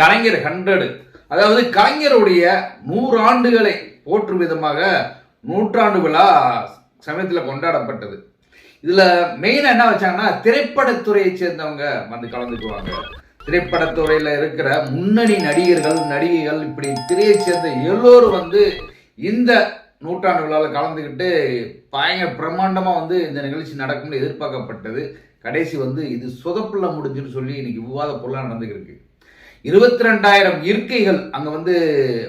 கலைஞர் hundred அதாவது கலைஞருடைய நூறு ஆண்டுகளை போற்றும் விதமாக நூற்றாண்டு விழா சமயத்தில் கொண்டாடப்பட்டது. இதில் மெயினாக என்ன வச்சாங்கன்னா திரைப்படத்துறையை சேர்ந்தவங்க வந்து கலந்துக்குவாங்க. திரைப்படத்துறையில் இருக்கிற முன்னணி நடிகர்கள் நடிகைகள் இப்படி திரையை சேர்ந்த எல்லோரும் வந்து இந்த நூற்றாண்டு விழாவில் கலந்துக்கிட்டு பயங்கர பிரம்மாண்டமாக வந்து இந்த நிகழ்ச்சி நடக்கும்னு எதிர்பார்க்கப்பட்டது. கடைசி வந்து இது சொதப்பில் முடிஞ்சுன்னு சொல்லி இன்னைக்கு விவாத பொருளாக நடந்துக்கிருக்கு இருபத்தி ரெண்டாயிரம் இருக்கைகள் அங்கே வந்து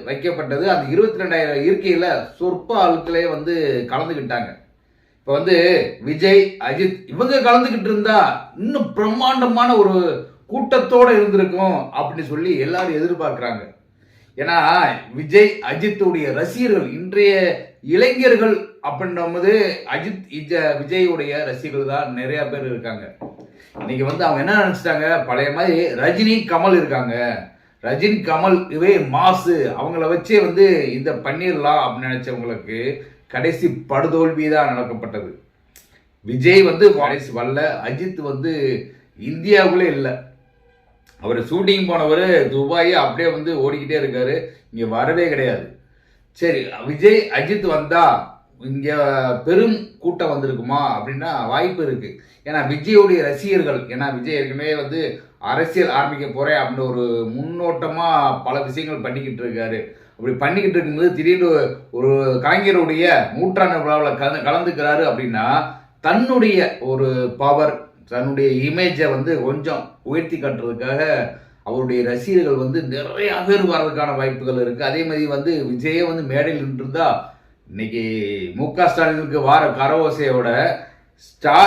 வைக்கப்பட்டது. அந்த இருபத்தி ரெண்டாயிரம் இருக்கையில் சொற்ப ஆட்களே வந்து கலந்துக்கிட்டாங்க இப்போ வந்து விஜய் அஜித் இவங்க கலந்துக்கிட்டு இருந்தா இன்னும் பிரம்மாண்டமான ஒரு கூட்டத்தோடு இருந்திருக்கும் அப்படின்னு சொல்லி எல்லாரும் எதிர்பார்க்குறாங்க. ஏன்னா விஜய் அஜித்துடைய ரசிகர்கள் இன்றைய இளைஞர்கள் அப்படின்னும்போது அஜித் இஜ விஜயுடைய ரசிகர்கள் தான் நிறைய பேர் இருக்காங்க. இன்னைக்கு வந்து அவங்க என்ன நினச்சிட்டாங்க? பழைய மாதிரி ரஜினி கமல் இருக்காங்க. ரஜினி கமல் இவே மாசு. அவங்கள வச்சே வந்து இந்த பண்ணிடலாம் அப்படின்னு நினைச்சவங்களுக்கு கடைசி படுதோல்வி தான் நடக்கப்பட்டது. விஜய் வந்து வாரிசு வரல. அஜித் வந்து இந்தியாவுக்குள்ளே இல்லை. அவர் ஷூட்டிங் போனவர் துபாயை அப்படியே வந்து ஓடிக்கிட்டே இருக்காரு. இங்கே வரவே கிடையாது. சரி விஜய் அஜித் வந்தா இங்கே பெரும் கூட்டம் வந்திருக்குமா அப்படின்னா வாய்ப்பு இருக்குது ஏன்னா விஜயோடைய ரசிகர்கள் ஏன்னா விஜய் ஏற்கனவே வந்து அரசியல் ஆரம்பிக்க போகிறேன் அப்படின்னு ஒரு முன்னோட்டமாக பல விஷயங்கள் பண்ணிக்கிட்டு இருக்காரு. அப்படி பண்ணிக்கிட்டு இருக்கும்போது திடீர்னு ஒரு கலைஞருடைய நூற்றாண்டு விழாவில் கலந்து கலந்துக்கிறாரு அப்படின்னா தன்னுடைய ஒரு பவர் தன்னுடைய இமேஜை வந்து கொஞ்சம் உயர்த்தி காட்டுறதுக்காக அவருடைய ரசிகர்கள் வந்து நிறைய பேர் வர்றதுக்கான வாய்ப்புகள் இருக்குது அதே மாதிரி வந்து விஜயே வந்து மேடையில் நின்றுருந்தா இன்னைக்கு மு க ஸ்டாலினுக்கு வார கரவோசையோட ஸ்டா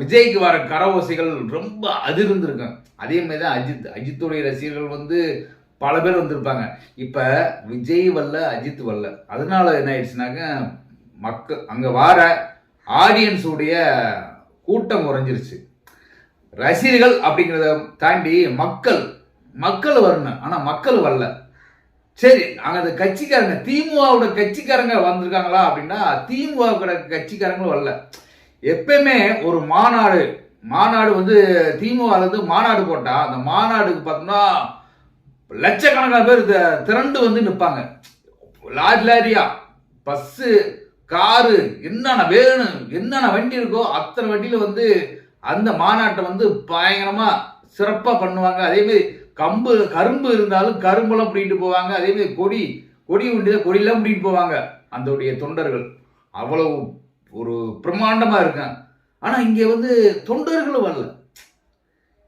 விஜய்க்கு வர கரவோசைகள் ரொம்ப அதிர்ந்திருக்கும். அதே மாதிரி தான் அஜித் அஜித்துடைய ரசிகர்கள் வந்து பல பேர் வந்திருப்பாங்க. இப்போ விஜய் வரல அஜித் வரல. அதனால என்ன ஆயிடுச்சுனாக்க மக்கள் அங்கே வார ஆடியன்ஸுடைய கூட்டம் குறைஞ்சிருச்சு. ரசிகர்கள் அப்படிங்கிறத தாண்டி மக்கள் மக்கள் வரணும். ஆனால் மக்கள் வரல. சரி நாங்கள் அந்த கட்சிக்காரங்க திமுகவோட கட்சிக்காரங்க வந்திருக்காங்களா அப்படின்னா திமுக கட்சிக்காரங்களும் வரல. எப்பயுமே ஒரு மாநாடு மாநாடு வந்து திமுகலேருந்து மாநாடு போட்டால் அந்த மாநாடுக்கு பார்த்தோம்னா லட்சக்கணக்கான பேர் திரண்டு வந்து நிற்பாங்க லாரி லாரியா? பஸ்ஸு காரு என்னென்ன வேணும் என்னென்ன வண்டி இருக்கோ அத்தனை வண்டியில் வந்து அந்த மாநாட்டை வந்து பயங்கரமாக சிறப்பாக பண்ணுவாங்க. அதேமாரி கம்பு கரும்பு இருந்தாலும் கரும்பெல்லாம் பிடிக்கிட்டு போவாங்க. அதே மாதிரி கொடி கொடி உண்டிதான் கொடியெல்லாம் பிடிக்கிட்டு போவாங்க. அந்தோடைய தொண்டர்கள். அவ்வளவு ஒரு பிரம்மாண்டமாக இருக்காங்க. ஆனால் இங்கே வந்து தொண்டர்களும் வரல.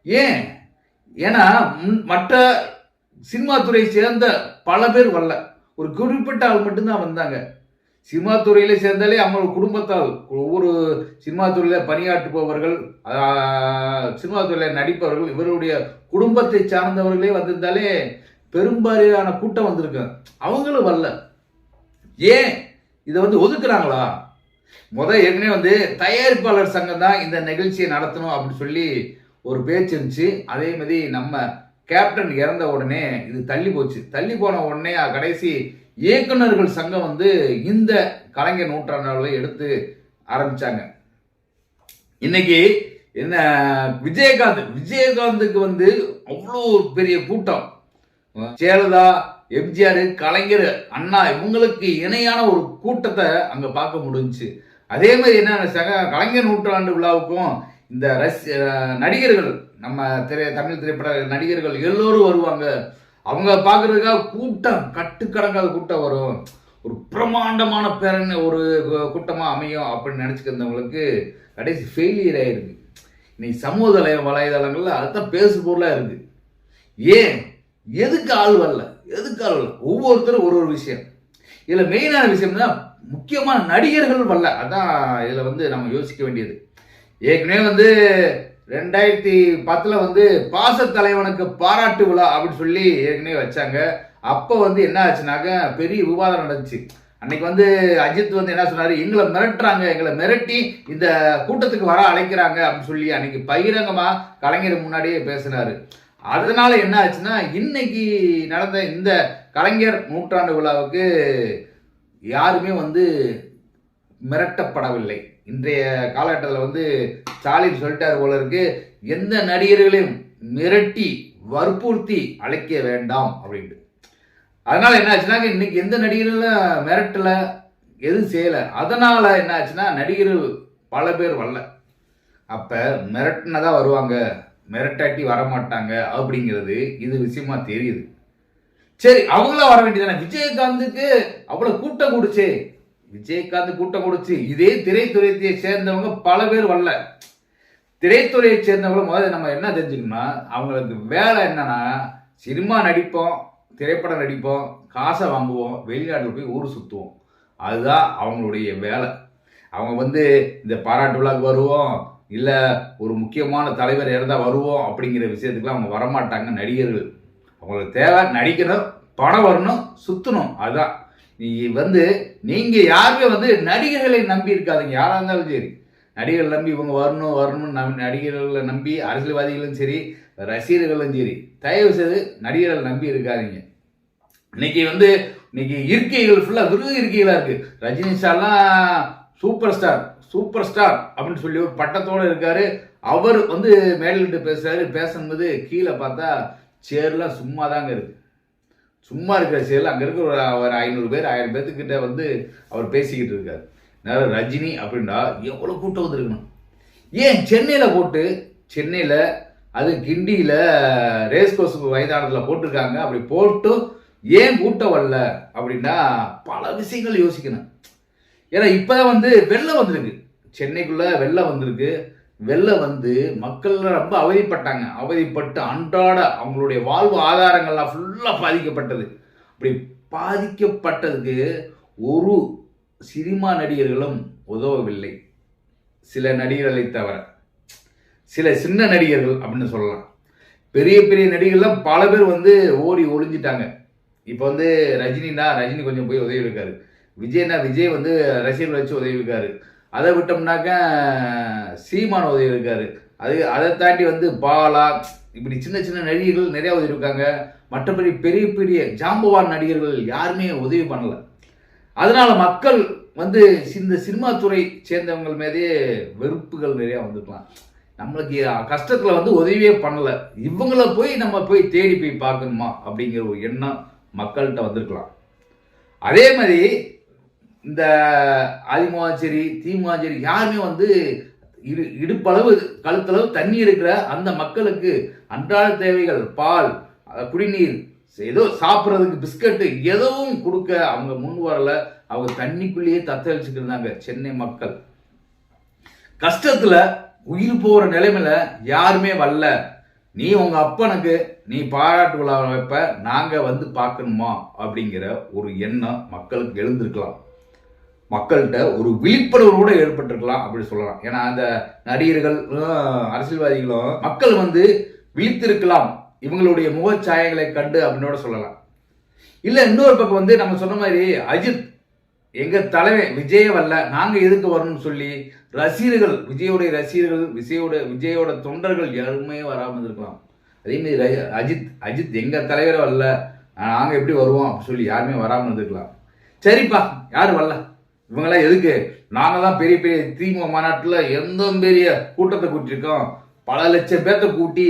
ஏன்? ஏன்னா முன்- மற்ற சினிமா துறையை சேர்ந்த பல பேர் வரல. ஒரு குறிப்பிட்ட ஆள் மட்டும்தான் வந்தாங்க. சினிமா துறையில சேர்ந்தாலே அவங்க குடும்பத்தால் ஒவ்வொரு சினிமா துறையில பணியாற்றுபவர்கள் சினிமா துறையில நடிப்பவர்கள் இவருடைய குடும்பத்தை சார்ந்தவர்களே வந்திருந்தாலே பெரும்பாலான கூட்டம் வந்திருக்கு. அவங்களும் வரல. ஏன்? இதை வந்து ஒதுக்குறாங்களா? முத ஏற்கனவே வந்து தயாரிப்பாளர் சங்கம் தான் இந்த நிகழ்ச்சியை நடத்தணும் அப்படின்னு சொல்லி ஒரு பேச்சு இருந்துச்சு. அதே மாதிரி நம்ம கேப்டன் இறந்த உடனே இது தள்ளி போச்சு. தள்ளி போன உடனே கடைசி இயக்குனர்கள் சங்கம் வந்து இந்த கலைஞர் நூற்றாண்டில் எடுத்து ஆரம்பிச்சாங்க. இன்னைக்கு என்ன விஜயகாந்த் விஜயகாந்துக்கு வந்து அவ்வளோ பெரிய கூட்டம். ஜெயலலிதா எம்ஜிஆர் கலைஞர் அண்ணா இவங்களுக்கு இணையான ஒரு கூட்டத்தை அங்கே பார்க்க முடிஞ்சுச்சு. அதே மாதிரி என்ன நினைச்சாங்க? கலைஞர் நூற்றாண்டு விழாவுக்கும் இந்த ரசி நடிகர்கள் நம்ம திரை தமிழ் திரைப்பட நடிகர்கள் எல்லோரும் வருவாங்க. அவங்க பார்க்குறதுக்காக கூட்டம் கட்டுக்கடங்காத கூட்டம் வரும். ஒரு பிரமாண்டமான பேரன் ஒரு கூட்டமாக அமையும் அப்படின்னு நினச்சிக்கிறவங்களுக்கு கடைசி ஃபெயிலியர் ஆயிருக்கு. இன்னைக்கு சமூக வலை வலைதளங்களில் அதுதான் பேசு பொருளாக இருக்கு. ஏன்? எதுக்கு ஆள் வரல? எதுக்கு ஆள் வரல? ஒவ்வொருத்தரும் ஒரு ஒரு விஷயம். இதில் மெயினான விஷயம் தான் முக்கியமான நடிகர்கள் வரல. அதான் இதில் வந்து நம்ம யோசிக்க வேண்டியது. ஏற்கனவே வந்து ரெண்டாயிரத்தி பத்தில் வந்து பாச தலைவனுக்கு பாராட்டு விழா அப்படின்னு சொல்லி ஏற்கனவே வச்சாங்க. அப்போ வந்து என்ன ஆச்சுனாக்க பெரிய விவாதம் நடந்துச்சு. அன்னைக்கு வந்து அஜித் வந்து என்ன சொன்னார்? எங்களை மிரட்டுறாங்க எங்களை மிரட்டி இந்த கூட்டத்துக்கு வர அழைக்கிறாங்க அப்படின்னு சொல்லி அன்னைக்கு பகிரங்கமாக கலைஞர் முன்னாடியே பேசினார். அதனால என்ன ஆச்சுன்னா இன்னைக்கு நடந்த இந்த கலைஞர் நூற்றாண்டு விழாவுக்கு யாருமே வந்து மிரட்டப்படவில்லை. இன்றைய காலகட்டத்தில் வந்து ஸ்டாலின் சொல்லிட்டார் போல இருக்கு எந்த நடிகர்களையும் மிரட்டி வற்புறுத்தி அழைக்க வேண்டாம் அப்படின்ட்டு. அதனால என்ன ஆச்சுன்னா இன்னைக்கு எந்த நடிகர்களும் மிரட்டல எதுவும் செய்யலை. அதனால என்ன ஆச்சுன்னா நடிகர்கள் பல பேர் வரல. அப்ப மிரட்டினதா வருவாங்க மிரட்டாட்டி வரமாட்டாங்க அப்படிங்கிறது இது விஷயமா தெரியுது. சரி அவங்களாம் வர வேண்டியதானே விஜயகாந்துக்கு அவ்வளவு கூட்டம் கொடுச்சு. விஜயகாந்த் கூட்டம் கொடுச்சு இதே திரைத்துறையை சேர்ந்தவங்க பல பேர் வரல. திரைத்துறையை சேர்ந்தவங்களும் முதல்ல நம்ம என்ன தெரிஞ்சுக்கணும்னா அவங்களுக்கு வேலை என்னன்னா சினிமா நடிப்போம் திரைப்படம் நடிப்போம் காசை வாங்குவோம் வெளிநாட்டில் போய் ஊர் சுற்றுவோம் அதுதான் அவங்களுடைய வேலை. அவங்க வந்து இந்த பாராட்டு விழாக்கு வருவோம் இல்லை ஒரு முக்கியமான தலைவர் இறந்தால் வருவோம் அப்படிங்கிற விஷயத்துக்குலாம் அவங்க வரமாட்டாங்க நடிகர்கள். அவங்களுக்கு தேவை நடிக்கணும் படம் வரணும் சுற்றணும் அதுதான். நீ வந்து நீங்கள் யாருமே வந்து நடிகர்களை நம்பி இருக்காதீங்க. யாராக இருந்தாலும் சரி. நடிகர்கள் நம்பி இவங்க வரணும் வரணும் நம் நடிகர்களை நம்பி அரசியல்வாதிகளும் சரி ரசிகர்களும் சரி தயவு செய்து நடிகர்கள் நம்பி இருக்காதீங்க. இன்னைக்கு வந்து இன்னைக்கு இருக்கைகள் ஃபுல்லாக விருது இருக்கைகளாக இருக்கு. ரஜினி சார்லாம் சூப்பர் ஸ்டார் சூப்பர் ஸ்டார் அப்படின்னு சொல்லி ஒரு பட்டத்தோட இருக்காரு. அவர் வந்து மேலிட்டு பேசுறாரு. பேசும்போது கீழே பார்த்தா சேர்லாம் சும்மா தாங்க இருக்கு. சும்மா இருக்கிற சேர்ல அங்கே இருக்கிற ஒரு ஒரு ஐநூறு பேர் ஆயிரம் பேர்த்துக்கிட்ட வந்து அவர் பேசிக்கிட்டு இருக்கார். நேரம் ரஜினி அப்படின்னா எவ்வளோ கூட்டம் வந்திருக்கணும்? ஏன் சென்னையில் போட்டு சென்னையில் அது கிண்டியில் ரேஸ் கோர்ஸ் மைதானத்தில் போட்டிருக்காங்க அப்படி போட்டு ஏன் கூட்டம் வரல அப்படின்னா பல விஷயங்கள் யோசிக்கணும். ஏன்னா இப்போதான் வந்து வெள்ளம் வந்திருக்கு. சென்னைக்குள்ளே வெள்ளம் வந்திருக்கு. வெளில வந்து மக்கள் ரொம்ப அவதிப்பட்டாங்க. அவதிப்பட்டு அன்றாட அவங்களுடைய வாழ்வு ஆதாரங்கள்லாம் ஃபுல்லாக பாதிக்கப்பட்டது. அப்படி பாதிக்கப்பட்டதுக்கு ஒரு சினிமா நடிகர்களும் உதவவில்லை. சில நடிகர்களை தவிர. சில சின்ன நடிகர்கள் அப்படின்னு சொல்லலாம். பெரிய பெரிய நடிகர்லாம் பல பேர் வந்து ஓடி ஒளிஞ்சிட்டாங்க. இப்போ வந்து ரஜினினா ரஜினி கொஞ்சம் போய் உதவி இருக்காரு. விஜய்னா விஜய் வந்து ரசிகர்கள் வச்சு உதவி இருக்காரு. அதை விட்டோம்னாக்க சீமான் உதவி இருக்காரு. அது அதை தாண்டி வந்து பாலா இப்படி சின்ன சின்ன நடிகர்கள் நிறையா உதவி இருக்காங்க. மற்றபடி பெரிய பெரிய ஜாம்பவான் நடிகர்கள் யாருமே உதவி பண்ணலை. அதனால மக்கள் வந்து இந்த சினிமா துறை சேர்ந்தவங்க மீதே வெறுப்புகள் நிறையா வந்துக்கலாம் நம்மளுக்கு கஷ்டத்தில் வந்து உதவியே பண்ணலை. இவங்கள போய் நம்ம போய் தேடி போய் பார்க்கணுமா அப்படிங்கிற ஒரு எண்ணம் மக்கள்கிட்ட வந்திருக்கலாம். அதே மாதிரி இந்த அதிமுக சரி சரி யாருமே வந்து இடு இடுப்பளவு கழுத்தளவு தண்ணி இருக்கிற அந்த மக்களுக்கு அன்றாட தேவைகள் பால் குடிநீர் ஏதோ சாப்பிட்றதுக்கு பிஸ்கட்டு எதுவும் கொடுக்க அவங்க முன் வரல. அவங்க தண்ணிக்குள்ளேயே தத்த வச்சுக்கிருந்தாங்க சென்னை மக்கள். கஷ்டத்தில் உயிர் போகிற நிலைமையில யாருமே வரல. நீ உங்கள் அப்பனுக்கு நீ பாராட்டு விழா வைப்ப நாங்கள் வந்து பார்க்கணுமா? அப்படிங்கிற ஒரு எண்ணம் மக்களுக்கு எழுந்திருக்கலாம். மக்கள்கிட்ட ஒரு விழிப்புணர்வு கூட ஏற்பட்டிருக்கலாம் அப்படி சொல்லலாம். ஏன்னா அந்த நடிகர்கள் அரசியல்வாதிகளும் மக்கள் வந்து விழித்திருக்கலாம். இவங்களுடைய முகச்சாயங்களை கண்டு அப்படின்னோட சொல்லலாம். இல்லை இன்னொரு பக்கம் வந்து நம்ம சொன்ன மாதிரி அஜித் எங்கள் தலைவன் விஜய வரல நாங்கள் எதுக்கு வரணும்னு சொல்லி ரசிகர்கள் விஜயோடைய ரசிகர்கள் விஜயோட விஜயோட தொண்டர்கள் யாருமே வராமல் இருக்கலாம் அதேமாரி அஜித் அஜித் எங்கள் தலைவரை வரல நாங்கள் எப்படி வருவோம் அப்படின்னு சொல்லி யாருமே வராமல் இருந்திருக்கலாம். சரிப்பா யார் வரல? இவங்கெல்லாம் எதுக்கு? நாங்க தான் பெரிய பெரிய திமுக மாநாட்டில் எந்த பெரிய கூட்டத்தை கூட்டியிருக்கோம்? பல லட்சம் பேர்த்த கூட்டி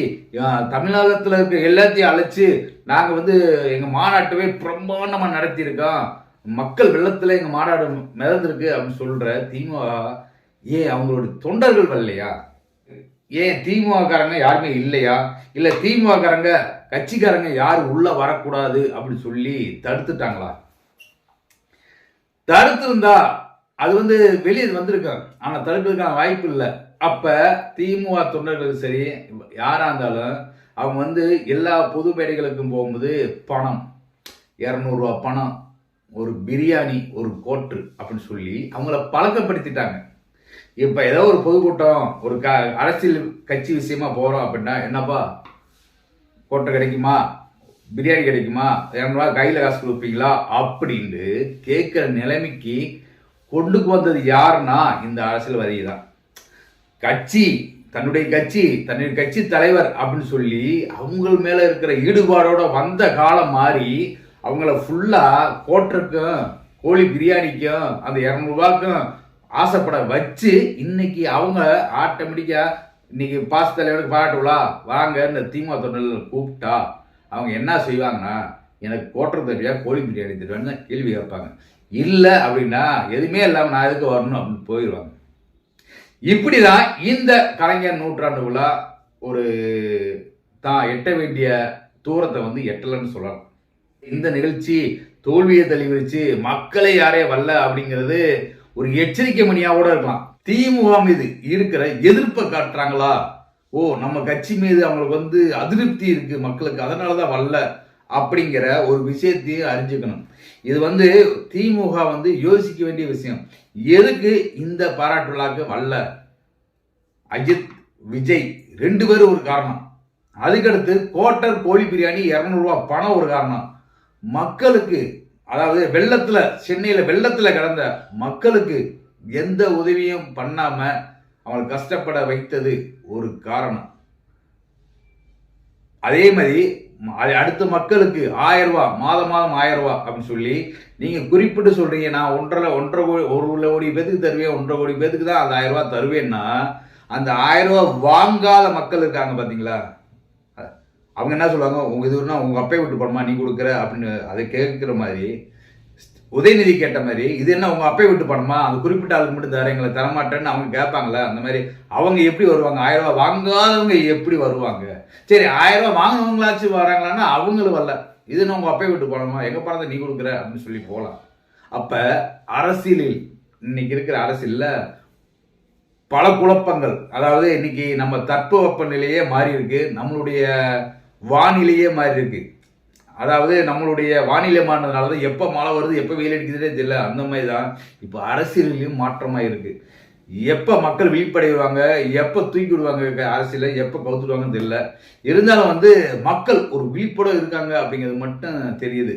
தமிழகத்தில் இருக்க எல்லாத்தையும் அழைச்சி நாங்கள் வந்து எங்கள் மாநாட்டவே பிரம்மாண்டமாக நடத்தியிருக்கோம். மக்கள் வெள்ளத்தில் எங்கள் மாநாடு மிதந்திருக்கு அப்படின்னு சொல்கிற திமுக ஏன் அவங்களோட தொண்டர்கள் வரலையா? ஏன் திமுகக்காரங்க யாருமே இல்லையா? இல்லை திமுகக்காரங்க கட்சிக்காரங்க யாரும் உள்ளே வரக்கூடாது அப்படின்னு சொல்லி தடுத்துட்டாங்களா? தடுத்திருந்தா அது வந்து வெளியே வந்திருக்காங்க. ஆனா தடுக்கிறதுக்கான வாய்ப்பு இல்லை. அப்ப திமுக தொண்டர்களுக்கு சரி யாரா இருந்தாலும் அவங்க வந்து எல்லா பொது மேடைகளுக்கும் போகும்போது பணம். இரநூறுவா பணம் ஒரு பிரியாணி ஒரு கோட்டு அப்படின்னு சொல்லி அவங்கள பழக்கப்படுத்திட்டாங்க. இப்ப ஏதோ ஒரு பொதுக்கூட்டம் ஒரு க அரசியல் கட்சி விஷயமா போறோம் அப்படின்னா என்னப்பா கோட்டை கிடைக்குமா? பிரியாணி கிடைக்குமா? இரநூறுவா கையில் காசு கொடுப்பீங்களா? அப்படின்ட்டு கேட்குற நிலைமைக்கு கொண்டுக்கு வந்தது யாருன்னா இந்த அரசியல்வாதி தான் கட்சி தன்னுடைய கட்சி தன்னுடைய கட்சி தலைவர் அப்படின்னு சொல்லி அவங்க மேலே இருக்கிற ஈடுபாடோட வந்த காலம் மாறி அவங்கள ஃபுல்லாக கோட்டருக்கும் கோழி பிரியாணிக்கும் அந்த இரநூறுவாக்கும் ஆசைப்பட வச்சு இன்னைக்கு அவங்க ஆட்டோமேட்டிக்காக இன்னைக்கு பாச தலைவருக்கு பாராட்டுவலா வாங்க இந்த திமுக தொண்டர்கள் கூப்பிட்டா அவங்க என்ன செய்வாங்கன்னா எனக்கு கோட்டர் தெரியா கோழி பிரியாணி தெரியான்னு தான் கேள்வி கேட்பாங்க. இல்லை அப்படின்னா எதுவுமே இல்லாமல் நான் எதுக்கு வரணும் அப்படின்னு போயிடுவாங்க. இப்படி தான் இந்த கலைஞர் நூற்றாண்டு விழா ஒரு தான் எட்ட வேண்டிய தூரத்தை வந்து எட்டலைன்னு சொல்லலாம். இந்த நிகழ்ச்சி தோல்வியை தெளிவிச்சு மக்களை யாரே வரல அப்படிங்கிறது ஒரு எச்சரிக்கை மணியாவோட இருக்கலாம். திமுக மீது இருக்கிற எதிர்ப்பை காட்டுறாங்களா? ஓ நம்ம கட்சி மீது அவங்களுக்கு வந்து அதிருப்தி இருக்குது மக்களுக்கு அதனாலதான் வரல அப்படிங்கிற ஒரு விஷயத்தையும் அறிஞ்சுக்கணும். இது வந்து திமுக வந்து யோசிக்க வேண்டிய விஷயம். எதுக்கு இந்த பாராட்டு விழாக்கு வரல? அஜித் விஜய் ரெண்டு பேரும் ஒரு காரணம். அதுக்கடுத்து கோட்டர் கோழி பிரியாணி இரநூறுவா பணம் ஒரு காரணம். மக்களுக்கு அதாவது வெள்ளத்தில் சென்னையில் வெள்ளத்தில் கிடந்த மக்களுக்கு எந்த உதவியும் பண்ணாமல் அவங்களை கஷ்டப்பட வைத்தது ஒரு காரணம். அதே மாதிரி அது அடுத்த மக்களுக்கு ஆயிரம் ரூபா மாதம் மாதம் ஆயிரம் ரூபா அப்படின்னு சொல்லி நீங்க குறிப்பிட்டு சொல்றீங்க நான் ஒன்றரை ஒன்றரை கோடி ஒரு கோடி பேத்துக்கு தருவேன் ஒன்றரை கோடி பேத்துக்கு தான் அந்த ஆயிரம் ரூபா தருவேன்னா அந்த ஆயிரம் ரூபா வாங்காத மக்கள் இருக்காங்க பாத்தீங்களா? அவங்க என்ன சொல்லுவாங்க? உங்க இதுனா உங்க அப்பையை விட்டு போனமா நீ கொடுக்குற அப்படின்னு அதை கேட்கிற மாதிரி உதயநிதி கேட்ட மாதிரி இது என்ன உங்க அப்பையை விட்டு பணமா அந்த குறிப்பிட்ட ஆளுக்கு மட்டும் தர எங்களை தரமாட்டேன்னு அவங்க கேட்பாங்களே அந்த மாதிரி அவங்க எப்படி வருவாங்க? ஆயிரம் ரூபாய் வாங்காதவங்க எப்படி வருவாங்க? சரி ஆயிரம் ரூபாய் வாங்கினவங்களாச்சும் வராங்களான்னா அவங்களும் வரல. இது என்ன உங்க அப்பையை விட்டு பணமா எங்க பணத்தை நீ கொடுக்குற அப்படின்னு சொல்லி போகலாம் அப்ப அரசியலில் இன்னைக்கு இருக்கிற அரசியல்ல பல குழப்பங்கள். அதாவது இன்னைக்கு நம்ம தட்பவெப்ப நிலையே மாறி இருக்கு நம்மளுடைய வானிலையே மாறி இருக்கு அதாவது நம்மளுடைய வானிலை மாறினதுனால தான் எப்போ மழை வருது எப்போ வெயில் அடிக்குதுன்னே தெரியல. அந்த மாதிரி தான் இப்போ அரசியலையும் மாற்றமாக இருக்குது எப்போ மக்கள் விழிப்படைவாங்க எப்போ தூக்கி விடுவாங்க அரசியலை எப்போ கவுத்துடுவாங்கன்னு தெரியல. இருந்தாலும் வந்து மக்கள் ஒரு விழிப்போட இருக்காங்க அப்படிங்கிறது மட்டும் தெரியுது.